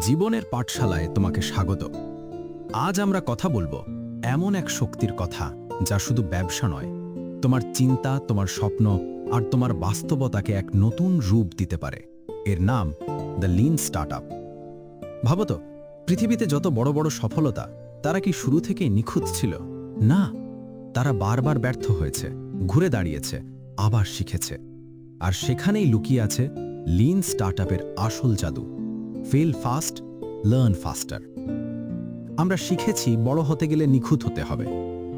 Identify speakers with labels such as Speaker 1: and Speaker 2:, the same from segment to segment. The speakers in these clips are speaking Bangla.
Speaker 1: জীবনের পাঠশালায় তোমাকে স্বাগত। আজ আমরা কথা বলব এমন এক শক্তির কথা যা শুধু ব্যবসা নয়, তোমার চিন্তা, তোমার স্বপ্ন আর তোমার বাস্তবতাকে এক নতুন রূপ দিতে পারে। এর নাম দ্য লিন স্টার্টআপ। ভাবো তো, পৃথিবীতে যত বড় বড় সফলতা, তারা কি শুরু থেকেই নিখুঁত ছিল? না, তারা বারবার ব্যর্থ হয়েছে, ঘুরে দাঁড়িয়েছে, আবার শিখেছে। আর সেখানেই লুকিয়ে আছে লিন স্টার্টআপের আসল জাদু। ফেল ফাস্ট লার্ন ফাস্টার আমরা শিখেছি বড় হতে গেলে নিখুঁত হতে হবে।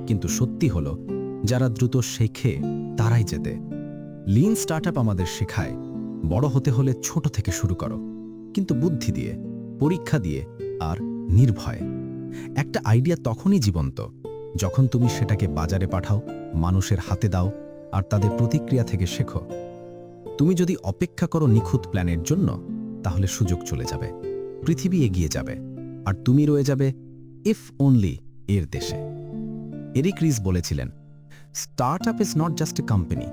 Speaker 1: কিন্তু সত্যি হলো, যারা দ্রুত শেখে, তারাই যেতে লিন স্টার্টআপ আমাদের শেখায়, বড় হতে হলে ছোট থেকে শুরু করো। কিন্তু বুদ্ধি দিয়ে, পরীক্ষা দিয়ে, আর নির্ভয়ে। একটা আইডিয়া তখনই জীবন্ত, যখন তুমি সেটাকে বাজারে পাঠাও, মানুষের হাতে দাও, আর তাদের প্রতিক্রিয়া থেকে শেখো। তুমি যদি অপেক্ষা করো নিখুঁত প্ল্যানের জন্য তাহলে সুযোগ চলে যাবে। পৃথিবী এগিয়ে যাবে। আর তুমি রয়ে যাবে ইফ অনলি এর দেশে। এরিক রিস বলেছিলেন startup is not just a company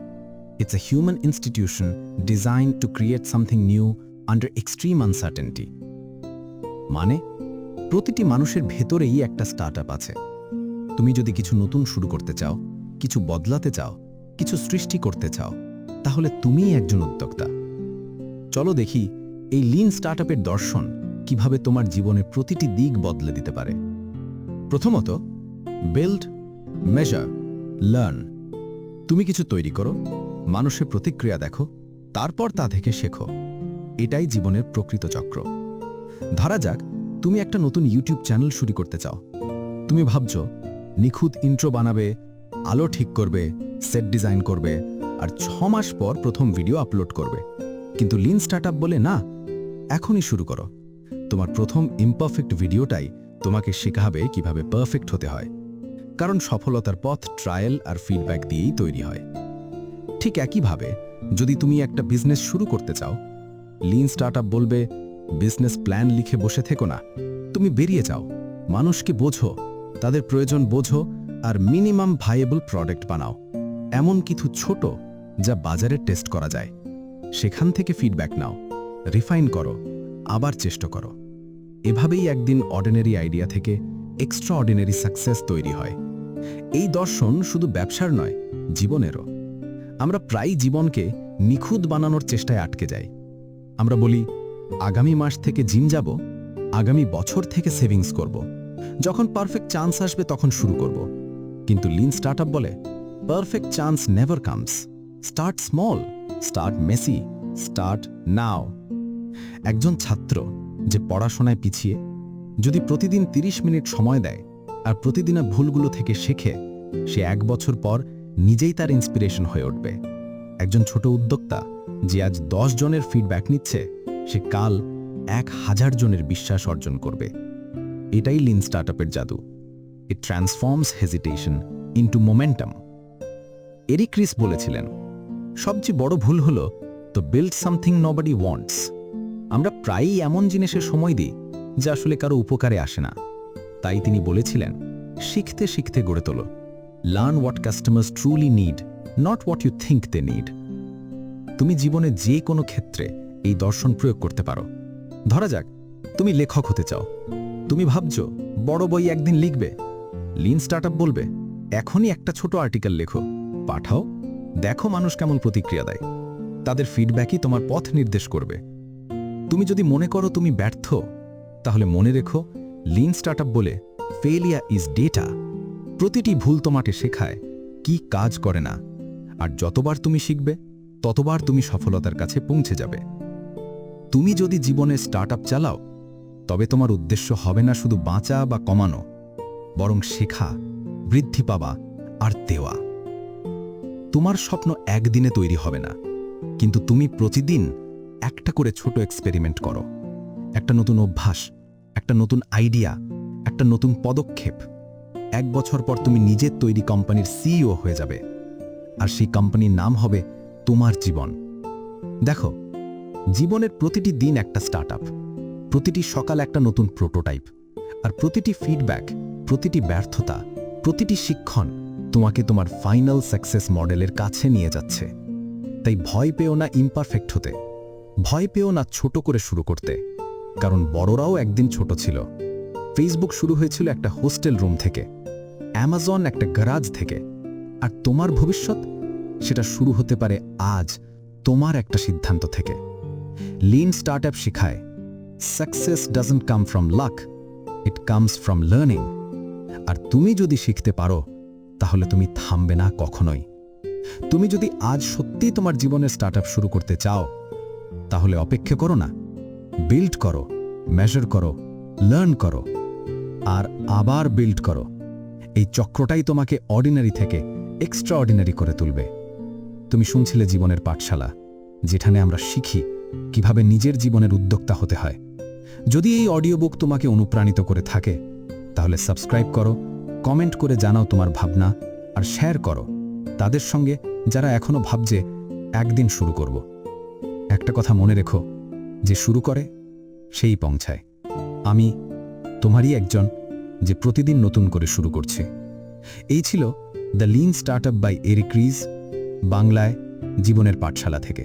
Speaker 1: it's a human institution design to create something new under extreme uncertainty মানে প্রতিটি মানুষের ভেতরেই একটা স্টার্ট আছে। তুমি যদি কিছু নতুন শুরু করতে চাও, কিছু বদলাতে চাও, কিছু সৃষ্টি করতে চাও, তাহলে তুমিই একজন উদ্যোক্তা। চলো দেখি এই লিন স্টার্টআপের দর্শন কীভাবে তোমার জীবনের প্রতিটি দিক বদলে দিতে পারে? প্রথমত বিল্ড মেজার লার্ন তুমি কিছু তৈরি করো মানুষের প্রতিক্রিয়া দেখো, তারপর তা থেকে শেখো। এটাই জীবনের প্রকৃত চক্র। ধরা যাক, তুমি একটা নতুন ইউটিউব চ্যানেল শুরু করতে চাও। তুমি ভাবছ, নিখুঁত ইন্ট্রো বানাবে, আলো ঠিক করবে সেট ডিজাইন করবে, আর ছ মাস পর প্রথম ভিডিও আপলোড করবে। কিন্তু লিন স্টার্টআপ বলে না এখনই শুরু করো। তোমার প্রথম ইমপারফেক্ট ভিডিওটাই তোমাকে শেখাবে কীভাবে পারফেক্ট হতে হয়। কারণ সফলতার পথ ট্রায়াল আর ফিডব্যাক দিয়েই তৈরি হয়। ঠিক একইভাবে যদি তুমি একটা বিজনেস শুরু করতে চাও লিন স্টার্টআপ বলবে বিজনেস প্ল্যান লিখে বসে থেকো না। তুমি বেরিয়ে যাও। মানুষকে বোঝো, তাদের প্রয়োজন বোঝো আর মিনিমাম ভাইয়েবল প্রোডাক্ট বানাও। এমন কিছু ছোট যা বাজারে টেস্ট করা যায়। সেখান থেকে ফিডব্যাক নাও। রিফাইন করো, আবার চেষ্টা করো। এভাবেই একদিন অর্ডিনারি আইডিয়া থেকে এক্সট্রা অর্ডিনারি সাকসেস তৈরি হয়। এই দর্শন শুধু ব্যবসার নয়, জীবনেরও। আমরা প্রায় জীবনকে নিখুঁত বানানোর চেষ্টায় আটকে যাই। আমরা বলি, আগামী মাস থেকে জিম যাব, আগামী বছর থেকে সেভিংস করব। যখন পারফেক্ট চান্স আসবে তখন শুরু করব। কিন্তু লিন স্টার্টআপ বলে, perfect chance never comes. Start small, start messy, start now. একজন ছাত্র যে পড়াশোনায় পিছিয়ে, যদি প্রতিদিন ৩০ মিনিট সময় দেয় আর প্রতিদিনের ভুলগুলো থেকে শেখে, সে এক বছর পর নিজেই তার ইন্সপিরেশন হয়ে উঠবে। একজন ছোট উদ্যোক্তা যে আজ দশ জনের ফিডব্যাক নিচ্ছে, সে কাল এক হাজার জনের বিশ্বাস অর্জন করবে। এটাই লিন স্টার্টআপের জাদু। It transforms hesitation into momentum Eric Ries বলেছিলেন, সবচেয়ে বড় ভুল হল, তো বিল্ড সামথিং নবডি ওয়ান্টস আমরা প্রায়ই এমন জিনিসের সময় দিই যা আসলে কারও উপকারে আসে না। তাই তিনি বলেছিলেন, শিখতে শিখতে গড়ে তোলো। Learn what customers truly need not what you think they need তুমি জীবনে যে কোনো ক্ষেত্রে এই দর্শন প্রয়োগ করতে পারো। ধরা যাক, তুমি লেখক হতে চাও। তুমি ভাবছ, বড় বই একদিন লিখবে। লিন স্টার্টআপ বলবে, এখনই একটা ছোট আর্টিকেল লেখো। পাঠাও, দেখো মানুষ কেমন প্রতিক্রিয়া দেয়। তাদের ফিডব্যাকই তোমার পথ নির্দেশ করবে। তুমি যদি মনে করো তুমি ব্যর্থ, তাহলে মনে রেখো লিন স্টার্টআপ বলে ফেলিয়া ইজ ডেটা প্রতিটি ভুল তোমাকে শেখায় কি কাজ করে না। আর যতবার তুমি শিখবে, ততবার তুমি সফলতার কাছে পৌঁছে যাবে। তুমি যদি জীবনে স্টার্টআপ চালাও, তবে তোমার উদ্দেশ্য হবে না শুধু বাঁচা বা কমানো, বরং শেখা, বৃদ্ধি পাওয়া আর দেওয়া। তোমার স্বপ্ন একদিনে তৈরি হবে না, কিন্তু তুমি প্রতিদিন একটা করে ছোট এক্সপেরিমেন্ট করো। একটা নতুন অভ্যাস, একটা নতুন আইডিয়া একটা নতুন পদক্ষেপ। এক বছর পর তুমি নিজের তৈরি কোম্পানির সিইও হয়ে যাবে। আর সেই কোম্পানির নাম হবে তোমার জীবন। দেখো, জীবনের প্রতিটি দিন একটা স্টার্টআপ প্রতিটি সকাল একটা নতুন প্রোটোটাইপ আর প্রতিটি ফিডব্যাক প্রতিটি ব্যর্থতা, প্রতিটি শিক্ষণ তোমাকে তোমার ফাইনাল সাকসেস মডেলের কাছে নিয়ে যাচ্ছে। তাই ভয় পেও না ইমপারফেক্ট হতে। ভয় পেও না ছোট করে শুরু করতে, কারণ বড়রাও একদিন ছোট ছিল। ফেসবুক শুরু হয়েছিল একটা হোস্টেল রুম থেকে অ্যামাজন একটা গ্যারাজ থেকে। আর তোমার ভবিষ্যৎ? সেটা শুরু হতে পারে আজ, তোমার একটা সিদ্ধান্ত থেকে। লিন স্টার্টআপ শিখায় success doesn't come from luck it comes from learning আর তুমি যদি শিখতে পারো, তাহলে তুমি থামবে না কখনোই। তুমি যদি আজ সত্যিই তোমার জীবনের স্টার্টআপ শুরু করতে চাও তাহলে অপেক্ষা করো না। বিল্ড করো মেজার করো লার্ন করো, আর আবার বিল্ড করো। এই চক্রটাই তোমাকে অর্ডিনারি থেকে এক্সট্রা অর্ডিনারি করে তুলবে। তুমি শুনছিলে জীবনের পাঠশালা, যেখানে আমরা শিখি কীভাবে নিজের জীবনের উদ্যোক্তা হতে হয়। যদি এই অডিও বুক তোমাকে অনুপ্রাণিত করে থাকে, তাহলে সাবস্ক্রাইব করো কমেন্ট করে জানাও তোমার ভাবনা, আর শেয়ার করো। তাদের সঙ্গে যারা এখনও ভাবছে, একদিন শুরু করব। একটা কথা মনে রেখো, যে শুরু করে, সেই পৌঁছায়। আমি তোমারই একজন যে প্রতিদিন নতুন করে শুরু করছে। এই ছিল the lean startup by Eric Ries বাংলায় জীবনের পাঠশালা থেকে।